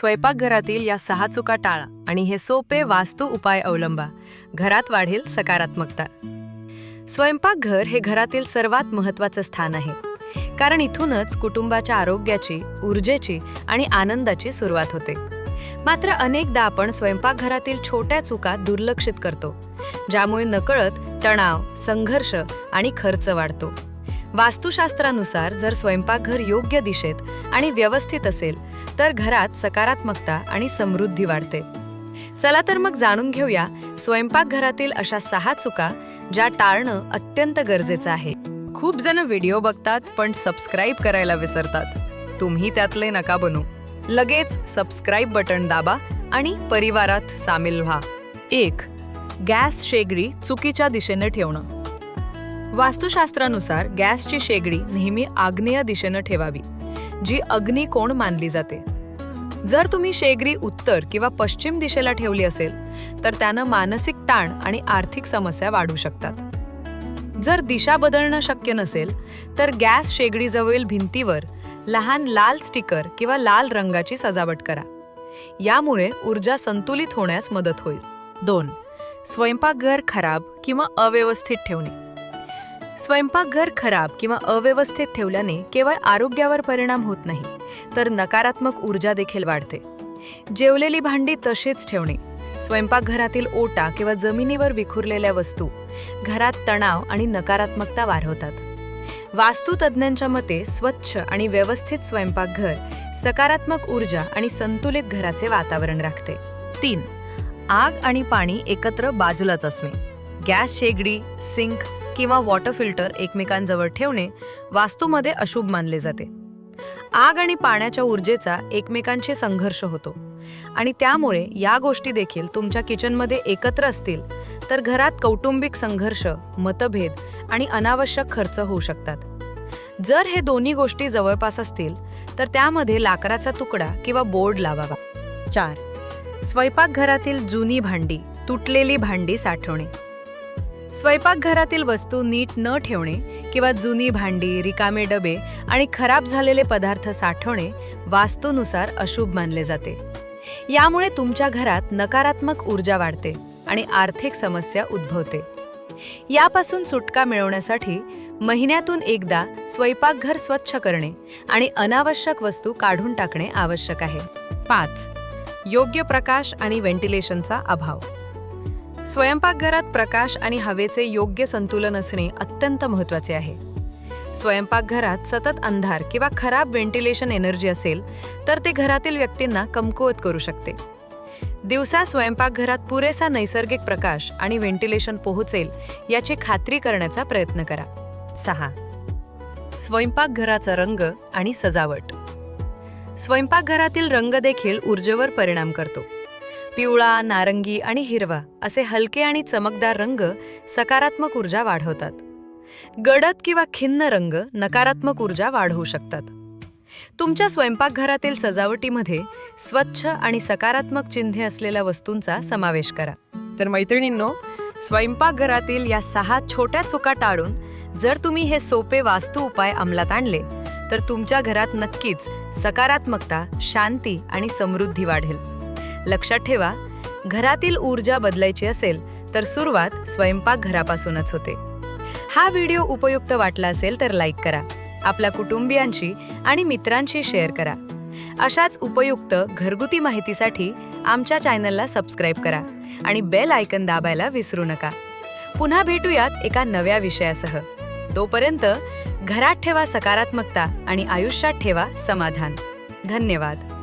स्वयंपाकघरातील या सहा चुका टाळा आणि हे सोपे वास्तू उपाय अवलंबा. घरात वाढेल सकारात्मकता. स्वयंपाकघर हे घरातील सर्वात महत्त्वाचं स्थान आहे. कारण इथूनच कुटुंबाच्या आरोग्याची ऊर्जेची आणि आनंदाची सुरुवात होते. मात्र अनेकदा आपण स्वयंपाकघरातील छोट्या चुका दुर्लक्षित करतो ज्यामुळे नकळत तणाव संघर्ष आणि खर्च वाढतो. वास्तुशास्त्रानुसार जर स्वयंपाकघर योग्य दिशेत आणि व्यवस्थित असेल तर घरात सकारात्मकता आणि समृद्धी वाढते. चला तर मग जाणून घेऊया स्वयंपाकघरातील अशा सहा चुका ज्या टाळणं अत्यंत गरजेचं आहे. खूप जण व्हिडिओ बघतात पण सबस्क्राईब करायला विसरतात. तुम्ही त्यातले नका बनू. लगेच सबस्क्राईब बटन दाबा आणि परिवारात सामील व्हा. एक गॅस शेगडी चुकीच्या दिशेने ठेवणं. वास्तुशास्त्रानुसार गॅसची शेगडी नेहमी आग्नेय दिशेनं ठेवावी. जी अग्निकोण मानली जाते? जर तुम्ही शेगडी उत्तर किंवा पश्चिम दिशेला ठेवली असेल तर त्यानं मानसिक ताण आणि आर्थिक समस्या वाढू शकतात. जर दिशा बदलणं शक्य नसेल तर गॅस शेगडीजवळील भिंतीवर लहान लाल स्टिकर किंवा लाल रंगाची सजावट करा. यामुळे ऊर्जा संतुलित होण्यास मदत होईल. दोन स्वयंपाकघर खराब किंवा अव्यवस्थित ठेवणे. स्वयंपाकघर खराब किंवा अव्यवस्थित ठेवल्याने केवळ आरोग्यावर परिणाम होत नाही तर नकारात्मक ऊर्जा देखील वाढते. जेवलेली भांडी तशीच ठेवणे स्वयंपाकघरातील ओटा किंवा जमिनीवर विखुरलेल्या वस्तू घरात तणाव आणि नकारात्मकता वाढवतात. वास्तुतज्ञांच्या मते स्वच्छ आणि व्यवस्थित स्वयंपाकघर सकारात्मक ऊर्जा आणि संतुलित घराचे वातावरण राखते. तीन आग आणि पाणी एकत्र बाजूलाच असणे. गॅस शेगडी सिंक किंवा वॉटर फिल्टर एकमेकांजवळ ठेवणे वास्तूमध्ये अशुभ मानले जाते. आग आणि पाण्याच्या ऊर्जेचा एकमेकांशी संघर्ष होतो. आणि त्यामुळे या गोष्टी देखील तुमच्या किचनमध्ये एकत्र असतील तर घरात कौटुंबिक संघर्ष मतभेद आणि अनावश्यक खर्च होऊ शकतात. जर हे दोन्ही गोष्टी जवळपास असतील तर त्यामध्ये लाकडाचा तुकडा किंवा बोर्ड लावावा. चार. स्वयंपाकघरातील जुनी भांडी तुटलेली भांडी साठवणे. स्वयंपाकघरातील वस्तू नीट न ठेवणे किंवा जुनी भांडी रिकामे डबे आणि खराब झालेले पदार्थ साठवणे वास्तूनुसार अशुभ मानले जाते. यामुळे तुमच्या घरात नकारात्मक ऊर्जा वाढते आणि आर्थिक समस्या उद्भवते. यापासून सुटका मिळवण्यासाठी महिन्यातून एकदा स्वयंपाकघर स्वच्छ करणे आणि अनावश्यक वस्तू काढून टाकणे आवश्यक आहे. पाच. योग्य प्रकाश आणि व्हेंटिलेशनचा अभाव. स्वयंपाकघरात प्रकाश आणि हवेचे योग्य संतुलन असणे अत्यंत महत्त्वाचे आहे. स्वयंपाकघरात सतत अंधार किंवा खराब व्हेंटिलेशन एनर्जी असेल तर ते घरातील व्यक्तींना कमकुवत करू शकते. दिवसा स्वयंपाकघरात पुरेसा नैसर्गिक प्रकाश आणि व्हेंटिलेशन पोहोचेल याची खात्री करण्याचा प्रयत्न करा. सहा. स्वयंपाकघराचा रंग आणि सजावट. स्वयंपाकघरातील रंग देखील ऊर्जेवर परिणाम करतो. पिवळा नारंगी आणि हिरवा असे हलके आणि चमकदार रंग सकारात्मक ऊर्जा वाढवतात. गडद किंवा खिन्न रंग नकारात्मक ऊर्जा वाढवू शकतात. तुमच्या स्वयंपाकघरातील सजावटीमध्ये स्वच्छ आणि सकारात्मक चिन्हे असलेल्या वस्तूंचा समावेश करा. तर मैत्रिणींनो स्वयंपाकघरातील या सहा छोट्या चुका टाळून जर तुम्ही हे सोपे वास्तू उपाय अंमलात आणले तर तुमच्या घरात नक्कीच सकारात्मकता शांती आणि समृद्धी वाढेल. लक्षात ठेवा घरातील ऊर्जा बदलायची असेल तर सुरुवात स्वयंपाकघरापासूनच होते. हा व्हिडिओ उपयुक्त वाटला असेल तर लाईक करा आपल्या कुटुंबियांशी आणि मित्रांशी शेअर करा. अशाच उपयुक्त घरगुती माहितीसाठी आमच्या चॅनलला सबस्क्राईब करा आणि बेल आयकन दाबायला विसरू नका. पुन्हा भेटूयात एका नव्या विषयासह. तोपर्यंत घरात ठेवा सकारात्मकता आणि आयुष्यात ठेवा समाधान. धन्यवाद.